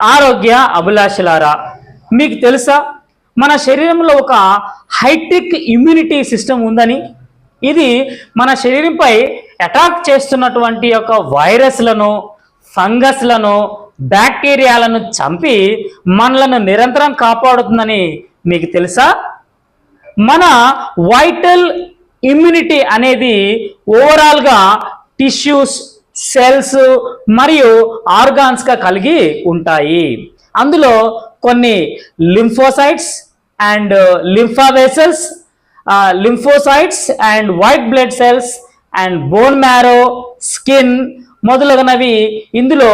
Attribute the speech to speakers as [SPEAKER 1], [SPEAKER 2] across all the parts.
[SPEAKER 1] ఆరోగ్య అభిలాషలారా మీకు తెలుసా? మన శరీరంలో ఒక హైటెక్ ఇమ్యూనిటీ సిస్టమ్ ఉందని. ఇది మన శరీరంపై అటాక్ చేస్తున్నటువంటి యొక్క వైరస్లను ఫంగస్లను బ్యాక్టీరియాలను చంపి మనలను నిరంతరం కాపాడుతుందని మీకు తెలుసా? మన వైటల్ ఇమ్యూనిటీ అనేది ఓవరాల్గా టిష్యూస్ సెల్స్ మరియు ఆర్గాన్స్గా కలిగి ఉంటాయి. అందులో కొన్ని lymphocytes and uh, lymph vessels lymphocytes and white blood cells and bone marrow skin మొదలగునవి ఇందులో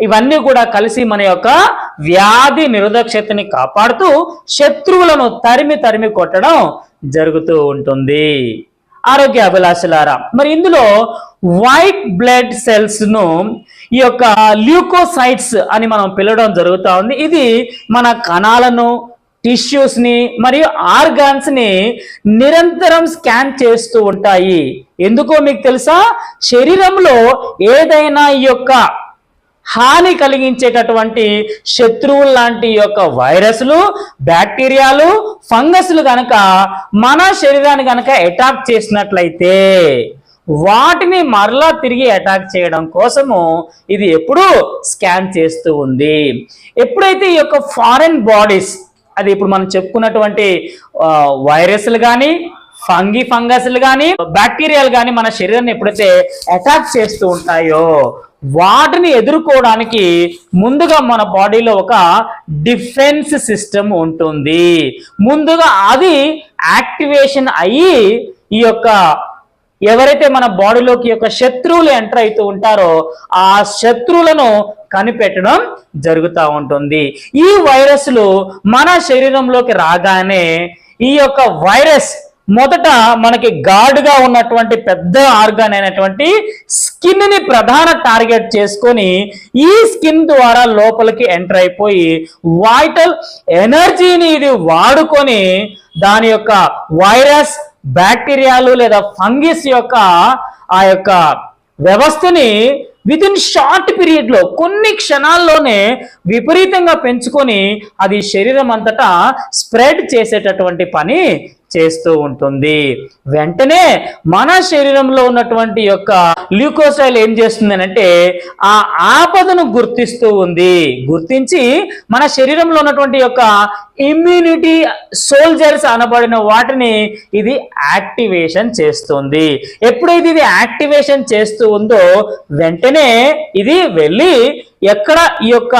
[SPEAKER 1] ఇవన్నీ కూడా కలిసి మన యొక్క వ్యాధి నిరోధక శక్తిని కాపాడుతూ శత్రువులను తరిమి తరిమి కొట్టడం జరుగుతూ ఉంటుంది. ఆరోగ్య అభిలాషలారా మరి ఇందులో వైట్ బ్లడ్ సెల్స్ను ఈ యొక్క ల్యూకోసైట్స్ అని మనం పిలవడం జరుగుతూ ఉంది. ఇది మన కణాలను టిష్యూస్ని మరియు ఆర్గాన్స్ని నిరంతరం స్కాన్ చేస్తూ ఉంటాయి. ఎందుకో మీకు తెలుసా? శరీరంలో ఏదైనా ఈ యొక్క హాని కలిగించేటటువంటి శత్రువులు లాంటి యొక్క వైరస్లు బ్యాక్టీరియాలు ఫంగస్లు కనుక మన శరీరాన్ని కనుక అటాక్ చేసినట్లయితే వాటిని మరలా తిరిగి అటాక్ చేయడం కోసము ఇది ఎప్పుడూ స్కాన్ చేస్తూ ఉంది. ఎప్పుడైతే ఈ యొక్క ఫారెన్ బాడీస్ అది ఇప్పుడు మనం చెప్పుకున్నటువంటి వైరస్లు కానీ ఫంగి ఫంగస్లు కానీ బ్యాక్టీరియాలు కానీ మన శరీరాన్ని ఎప్పుడైతే అటాక్ చేస్తూ ఉంటాయో వాటిని ఎదుర్కోవడానికి ముందుగా మన బాడీలో ఒక డిఫెన్స్ సిస్టమ్ ఉంటుంది. ముందుగా అది యాక్టివేషన్ అయ్యి ఈ యొక్క ఎవరైతే మన బాడీలోకి యొక్క శత్రువులు ఎంటర్ అవుతూ ఉంటారో ఆ శత్రువులను కనిపెట్టడం జరుగుతూ ఉంటుంది. ఈ వైరస్లు మన శరీరంలోకి రాగానే ఈ యొక్క వైరస్ మొదట మనకి గాడ్గా ఉన్నటువంటి పెద్ద ఆర్గాన్ అయినటువంటి స్కిన్ని ప్రధాన టార్గెట్ చేసుకొని ఈ స్కిన్ ద్వారా లోపలికి ఎంటర్ అయిపోయి వైటల్ ఎనర్జీని ఇది వాడుకొని దాని యొక్క వైరస్ బ్యాక్టీరియాలు లేదా ఫంగిస్ యొక్క ఆ యొక్క వ్యవస్థని విత్ ఇన్ షార్ట్ పీరియడ్లో కొన్ని క్షణాల్లోనే విపరీతంగా పెంచుకొని అది శరీరం అంతటా స్ప్రెడ్ చేసేటటువంటి పని చేస్తూ ఉంటుంది. వెంటనే మన శరీరంలో ఉన్నటువంటి యొక్క ల్యూకోసైల్ ఏం చేస్తుంది అంటే ఆ ఆపదను గుర్తిస్తూ ఉంది. గుర్తించి మన శరీరంలో ఉన్నటువంటి యొక్క ఇమ్యూనిటీ సోల్జర్స్ అనబడిన వాటిని ఇది యాక్టివేషన్ చేస్తుంది. ఎప్పుడైతే ఇది యాక్టివేషన్ చేస్తూ ఉందో వెంటనే ఇది వెళ్ళి ఎక్కడ ఈ యొక్క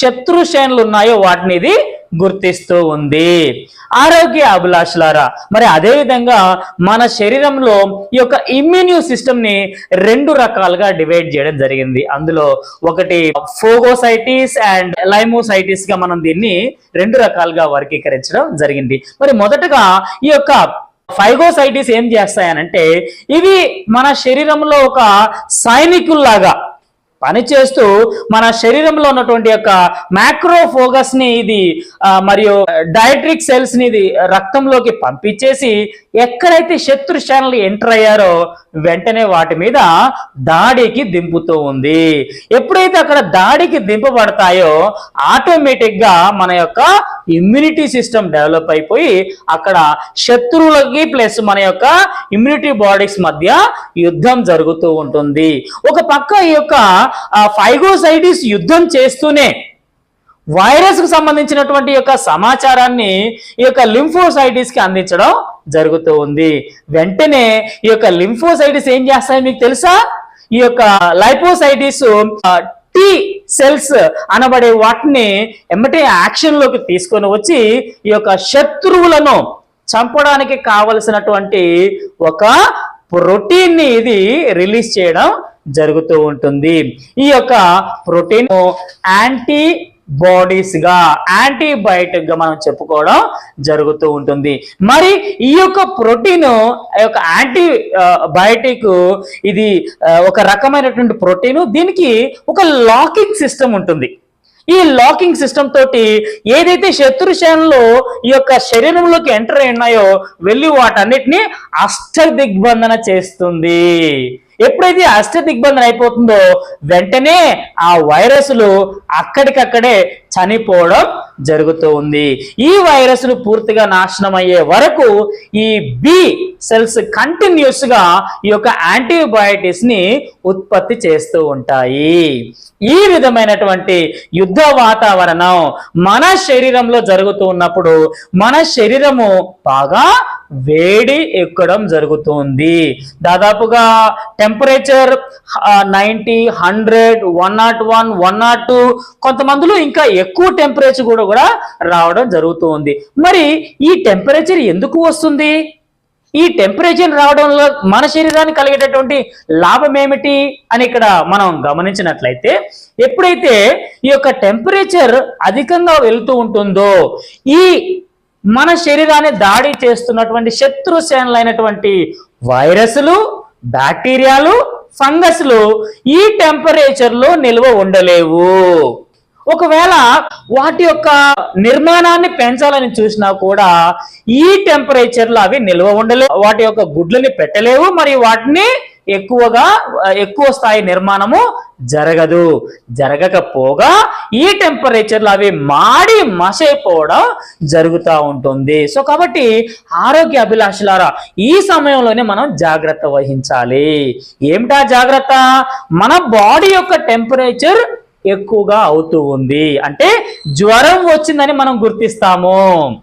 [SPEAKER 1] శత్రు శ్రేణులు ఉన్నాయో వాటిని ఇది గుర్తిస్తూ ఉంది. ఆరోగ్య అభిలాషులారా మరి అదే విధంగా మన శరీరంలో ఈ యొక్క ఇమ్యూన్యూ సిస్టమ్ని రెండు రకాలుగా డివైడ్ చేయడం జరిగింది. అందులో ఒకటి ఫోగోసైటిస్ అండ్ లైమోసైటిస్గా మనం దీన్ని రెండు రకాలుగా వర్గీకరించడం జరిగింది. మరి మొదటగా ఈ యొక్క ఫైగోసైటిస్ ఏం చేస్తాయనంటే ఇవి మన శరీరంలో ఒక సైనికుల్లాగా పనిచేస్తూ మన శరీరంలో ఉన్నటువంటి యొక్క మ్యాక్రోఫోగస్ని ఇది మరియు డైట్రిక్ సెల్స్ని ఇది రక్తంలోకి పంపించేసి ఎక్కడైతే శత్రు ఛానల్ ఎంటర్ అయ్యారో వెంటనే వాటి మీద దాడికి దింపుతూ ఉంది. ఎప్పుడైతే అక్కడ దాడికి దింపబడతాయో ఆటోమేటిక్గా మన యొక్క ఇమ్యూనిటీ సిస్టమ్ డెవలప్ అయిపోయి అక్కడ శత్రువులకి ప్లస్ మన యొక్క ఇమ్యూనిటీ బాడీస్ మధ్య యుద్ధం జరుగుతూ ఉంటుంది. ఒక పక్క ఈ యొక్క ఫైగోసైటిస్ యుద్ధం చేస్తూనే వైరస్కు సంబంధించినటువంటి యొక్క సమాచారాన్ని ఈ యొక్క లింఫోసైటిస్కి అందించడం జరుగుతూ ఉంది. వెంటనే ఈ యొక్క లింఫోసైటిస్ ఏం చేస్తాయో మీకు తెలుసా? ఈ యొక్క లైపోసైటిస్ టీ సెల్స్ అనబడే వాటిని ఎమ్మటే యాక్షన్లోకి తీసుకొని వచ్చి ఈ యొక్క శత్రువులను చంపడానికి కావలసినటువంటి ఒక ప్రోటీన్ని ఇది రిలీజ్ చేయడం జరుగుతూ ఉంటుంది. ఈ యొక్క ప్రోటీన్ యాంటీ బాడీస్గా యాంటీబయాటిక్గా మనం చెప్పుకోవడం జరుగుతూ ఉంటుంది. మరి ఈ యొక్క ప్రోటీన్ యొక్క యాంటీ బయోటిక్ ఇది ఒక రకమైనటువంటి ప్రోటీన్ దీనికి ఒక లాకింగ్ సిస్టమ్ ఉంటుంది. ఈ లాకింగ్ సిస్టమ్ తోటి ఏదైతే శత్రు శ్రేణులు ఈ యొక్క శరీరంలోకి ఎంటర్ అయి ఉన్నాయో వెళ్ళి వాటన్నిటిని అష్ట దిగ్బంధన చేస్తుంది. ఎప్పుడైతే అష్ట దిగ్బంధన అయిపోతుందో వెంటనే ఆ వైరస్లు అక్కడికక్కడే చనిపోవడం జరుగుతూ ఉంది. ఈ వైరస్లు పూర్తిగా నాశనం అయ్యే వరకు ఈ బి సెల్స్ కంటిన్యూస్గా ఈ యొక్క యాంటీబయాటిక్స్ని ఉత్పత్తి చేస్తూ ఉంటాయి. ఈ విధమైనటువంటి యుద్ధ వాతావరణం మన శరీరంలో జరుగుతూ ఉన్నప్పుడు మన శరీరము బాగా వేడి ఎక్కడం జరుగుతుంది. దాదాపుగా temperature ninety hundred one nought one one nought two కొంతమందిలో ఇంకా ఎక్కువ టెంపరేచర్ కూడా కూడా రావడం జరుగుతూ ఉంది మరి ఈ టెంపరేచర్ ఎందుకు వస్తుంది? ఈ టెంపరేచర్ రావడంలో మన శరీరానికి కలిగేటటువంటి లాభం ఏమిటి అని ఇక్కడ మనం గమనించినట్లయితే ఎప్పుడైతే ఈ యొక్క టెంపరేచర్ అధికంగా వెళుతూ ఉంటుందో ఈ మన శరీరాన్ని దాడి చేస్తున్నటువంటి శత్రుసేనలైనటువంటి వైరస్లు బ్యాక్టీరియాలు ఫంగస్లు ఈ టెంపరేచర్లో నిల్వ ఉండలేవు. ఒకవేళ వాటి యొక్క నిర్మాణాన్ని పెంచాలని చూసినా కూడా ఈ టెంపరేచర్లో అవి నిల్వ ఉండలేవు. వాటి యొక్క గుడ్లని పెట్టలేవు. మరియు వాటిని ఎక్కువగా ఎక్కువ స్థాయి నిర్మాణము జరగదు. జరగకపోగా ఈ టెంపరేచర్లో అవి మాడి మసైపోవడం జరుగుతూ ఉంటుంది. సో కాబట్టి ఆరోగ్య అభిలాషులారా ఈ సమయంలోనే మనం జాగ్రత్త వహించాలి. ఏమిటా జాగ్రత్త? మన బాడీ యొక్క టెంపరేచర్ ఎక్కువగా అవుతూ ఉంది. అంటే జ్వరం వచ్చిందని మనం గుర్తిస్తాము.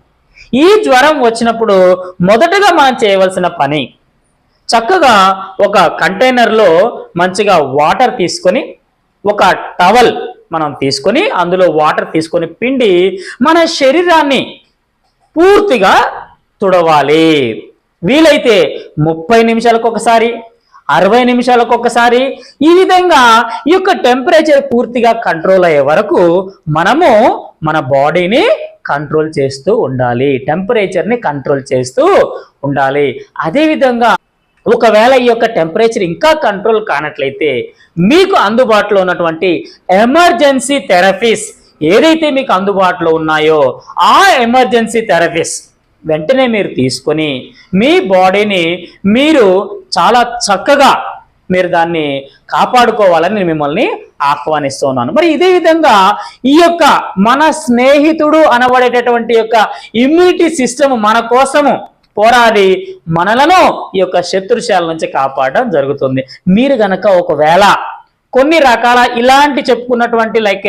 [SPEAKER 1] ఈ జ్వరం వచ్చినప్పుడు మొదటగా మనం చేయవలసిన పని చక్కగా ఒక కంటైనర్లో మంచిగా వాటర్ తీసుకొని ఒక టవల్ మనం తీసుకొని అందులో వాటర్ తీసుకొని పిండి మన శరీరాన్ని పూర్తిగా తుడవాలి. వీలైతే ముప్పై నిమిషాలకు ఒకసారి అరవై నిమిషాలకు ఒకసారి ఈ విధంగా ఈ యొక్క టెంపరేచర్ పూర్తిగా కంట్రోల్ అయ్యే వరకు మనము మన బాడీని కంట్రోల్ చేస్తూ ఉండాలి. టెంపరేచర్ని కంట్రోల్ చేస్తూ ఉండాలి. అదేవిధంగా ఒకవేళ ఈ యొక్క టెంపరేచర్ ఇంకా కంట్రోల్ కానట్లయితే మీకు అందుబాటులో ఉన్నటువంటి ఎమర్జెన్సీ థెరపీస్ ఏదైతే మీకు అందుబాటులో ఉన్నాయో ఆ ఎమర్జెన్సీ థెరపీస్ వెంటనే మీరు తీసుకొని మీ బాడీని మీరు చాలా చక్కగా మీరు దాన్ని కాపాడుకోవాలని నేను మిమ్మల్ని ఆహ్వానిస్తున్నాను మరి ఇదే విధంగా ఈ యొక్క మన స్నేహితుడు అనబడేటటువంటి యొక్క ఇమ్యూనిటీ సిస్టమ్ మన కోసము పోరాడి మనలను ఈ యొక్క శత్రుశాల నుంచి కాపాడడం జరుగుతుంది. మీరు గనక ఒకవేళ కొన్ని రకాల ఇలాంటి చెప్పుకున్నటువంటి లైక్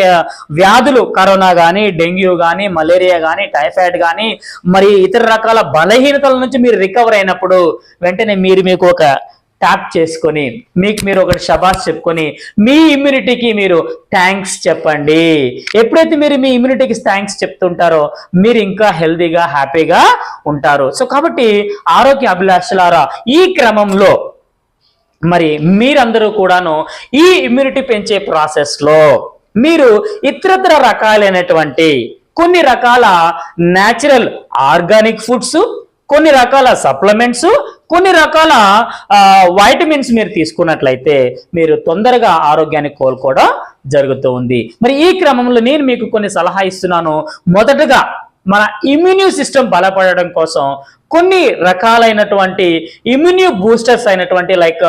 [SPEAKER 1] వ్యాధులు కరోనా కానీ డెంగ్యూ కానీ మలేరియా కానీ టైఫాయిడ్ కానీ మరి ఇతర రకాల బలహీనతల నుంచి మీరు రికవర్ అయినప్పుడు వెంటనే మీరు మీకు ఒక ట్యాప్ చేసుకొని మీకు మీరు ఒకటి షబాస్ చెప్పుకొని మీ ఇమ్యూనిటీకి మీరు థ్యాంక్స్ చెప్పండి. ఎప్పుడైతే మీరు మీ ఇమ్యూనిటీకి థ్యాంక్స్ చెప్తుంటారో మీరు ఇంకా హెల్తీగా హ్యాపీగా ఉంటారు. సో కాబట్టి ఆరోగ్య అభిలాషలారా ఈ క్రమంలో మరి మీరందరూ కూడాను ఈ ఇమ్యూనిటీ పెంచే ప్రాసెస్లో మీరు ఇతరత్ర రకాలైనటువంటి కొన్ని రకాల న్యాచురల్ ఆర్గానిక్ ఫుడ్స్ కొన్ని రకాల సప్లిమెంట్స్ కొన్ని రకాల వైటమిన్స్ మీరు తీసుకున్నట్లయితే మీరు తొందరగా ఆరోగ్యాన్ని కోలుకోవడం జరుగుతూ ఉంది. మరి ఈ క్రమంలో నేను మీకు కొన్ని సలహా ఇస్తున్నాను. మొదటగా మన ఇమ్యూని సిస్టమ్ బలపడడం కోసం కొన్ని రకాలైనటువంటి ఇమ్యూని బూస్టర్స్ అయినటువంటి లైక్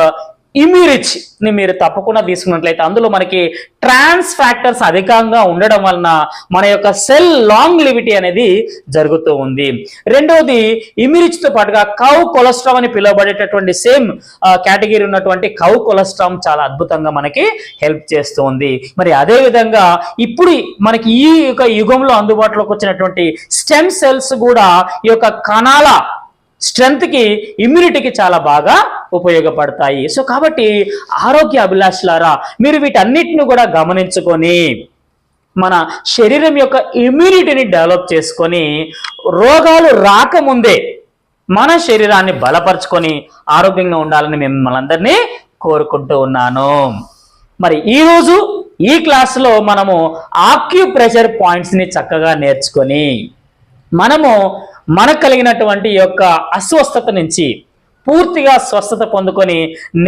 [SPEAKER 1] ఇమ్యూరిచ్ని మీరు తప్పకుండా తీసుకున్నట్లయితే అందులో మనకి ట్రాన్స్ ఫ్యాక్టర్స్ అధికంగా ఉండడం వలన మన యొక్క సెల్ లాంగ్ లివిటీ అనేది జరుగుతూ ఉంది. రెండవది ఇమ్యూరిచ్తో పాటుగా కౌ కొలెస్ట్రామ్ అని పిలువబడేటటువంటి సేమ్ కేటగిరీ ఉన్నటువంటి కౌ కొలెస్ట్రామ్ చాలా అద్భుతంగా మనకి హెల్ప్ చేస్తూ ఉంది మరి అదేవిధంగా ఇప్పుడు మనకి ఈ యొక్క యుగంలో అందుబాటులోకి వచ్చినటువంటి స్టెమ్ సెల్స్ కూడా ఈ యొక్క కణాల స్ట్రెంత్కి ఇమ్యూనిటీకి చాలా బాగా ఉపయోగపడతాయి. సో కాబట్టి ఆరోగ్య అభిలాషులారా మీరు వీటన్నిటిని కూడా గమనించుకొని మన శరీరం యొక్క ఇమ్యూనిటీని డెవలప్ చేసుకొని రోగాలు రాకముందే మన శరీరాన్ని బలపరుచుకొని ఆరోగ్యంగా ఉండాలని మిమ్మల్ని అందరినీ కోరుకుంటూ ఉన్నాను. మరి ఈరోజు ఈ క్లాస్లో మనము ఆక్యుప్రెషర్ పాయింట్స్ని చక్కగా నేర్చుకొని మనము మనకు కలిగినటువంటి యొక్క అస్వస్థత నుంచి పూర్తిగా స్వస్థత పొందుకొని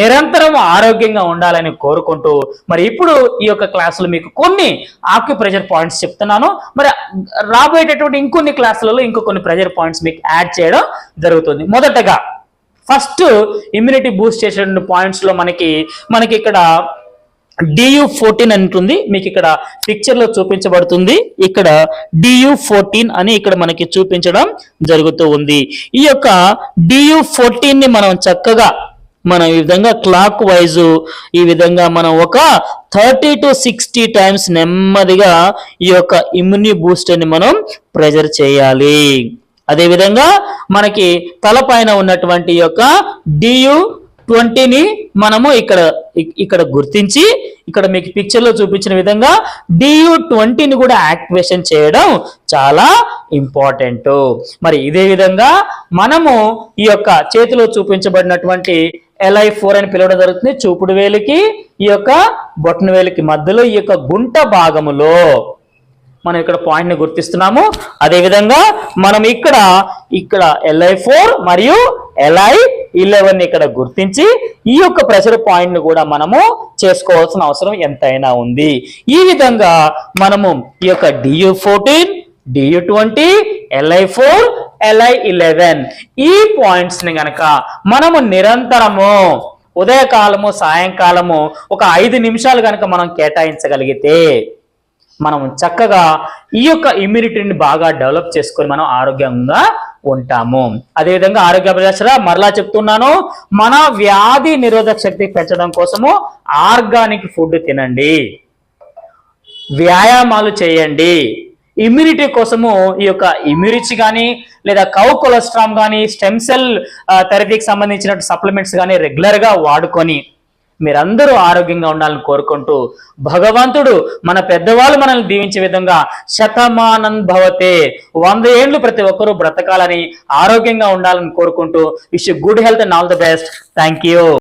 [SPEAKER 1] నిరంతరం ఆరోగ్యంగా ఉండాలని కోరుకుంటూ మరి ఇప్పుడు ఈ యొక్క క్లాసులు మీకు కొన్ని ఆక్యుప్రెజర్ పాయింట్స్ చెప్తున్నాను. మరి రాబోయేటటువంటి ఇంకొన్ని క్లాసులలో ఇంకో కొన్ని పాయింట్స్ మీకు యాడ్ చేయడం జరుగుతుంది. మొదటగా ఫస్ట్ ఇమ్యూనిటీ బూస్ట్ చేసే పాయింట్స్లో మనకి మనకి ఇక్కడ డియు ఫోర్టీన్ అని ఉంటుంది మీకు ఇక్కడ పిక్చర్లో చూపించబడుతుంది. ఇక్కడ డియు ఫోర్టీన్ అని ఇక్కడ మనకి చూపించడం జరుగుతూ ఉంది. ఈ యొక్క డియు ఫోర్టీన్ని మనం చక్కగా మనం ఈ విధంగా క్లాక్ వైజ్ ఈ విధంగా మనం ఒక థర్టీ టు సిక్స్టీ టైమ్స్ నెమ్మదిగా ఈ యొక్క ఇమ్యూని బూస్టర్ని మనం ప్రెజర్ చేయాలి. అదేవిధంగా మనకి తలపైన ఉన్నటువంటి యొక్క డియు ట్వంటీని మనము ఇక్కడ ఇక్కడ గుర్తించి ఇక్కడ మీకు పిక్చర్లో చూపించిన విధంగా డియు ట్వంటీని కూడా యాక్టివేషన్ చేయడం చాలా ఇంపార్టెంట్ మరి ఇదే విధంగా మనము ఈ యొక్క చేతిలో చూపించబడినటువంటి ఎల్ఐ ఫోర్ అని పిలవడం జరుగుతుంది. చూపుడు వేలికి ఈ యొక్క బొట్టన వేలికి మధ్యలో ఈ యొక్క గుంట భాగములో మనం ఇక్కడ పాయింట్ని గుర్తిస్తున్నాము. అదే విధంగా మనం ఇక్కడ ఇక్కడ ఎల్ఐ ఫోర్ మరియు ఎల్ఐ ఇలెవెన్ ఇక్కడ గుర్తించి ఈ యొక్క ప్రెషర్ పాయింట్ని కూడా మనము చేసుకోవాల్సిన అవసరం ఎంతైనా ఉంది. ఈ విధంగా మనము ఈ యొక్క DU fourteen DU twenty LI four LI eleven ఈ పాయింట్స్ని గనక మనము నిరంతరము ఉదయకాలము సాయంకాలము ఒక ఐదు నిమిషాలు కనుక మనం కేటాయించగలిగితే మనం చక్కగా ఈ యొక్క ఇమ్యూనిటీని బాగా డెవలప్ చేసుకొని మనం ఆరోగ్యంగా ఉంటాము. అదేవిధంగా ఆరోగ్య ప్రదర్శన మరలా చెప్తున్నాను మన వ్యాధి నిరోధక శక్తి పెంచడం కోసము ఆర్గానిక్ ఫుడ్ తినండి. వ్యాయామాలు చేయండి. ఇమ్యూనిటీ కోసము ఈ యొక్క ఇమ్యూనిటీ కానీ లేదా కౌ కొలెస్ట్రామ్ కానీ స్టెమ్ సెల్ థెరపీకి సంబంధించిన సప్లిమెంట్స్ కానీ రెగ్యులర్గా వాడుకొని మీరందరూ ఆరోగ్యంగా ఉండాలని కోరుకుంటూ భగవంతుడు మన పెద్దవాళ్ళు మనల్ని దీవించే విధంగా శతమానం భవతే. వంద ఏండ్లు ప్రతి ఒక్కరూ బ్రతకాలని ఆరోగ్యంగా ఉండాలని కోరుకుంటూ wish good health and all the best. Thank you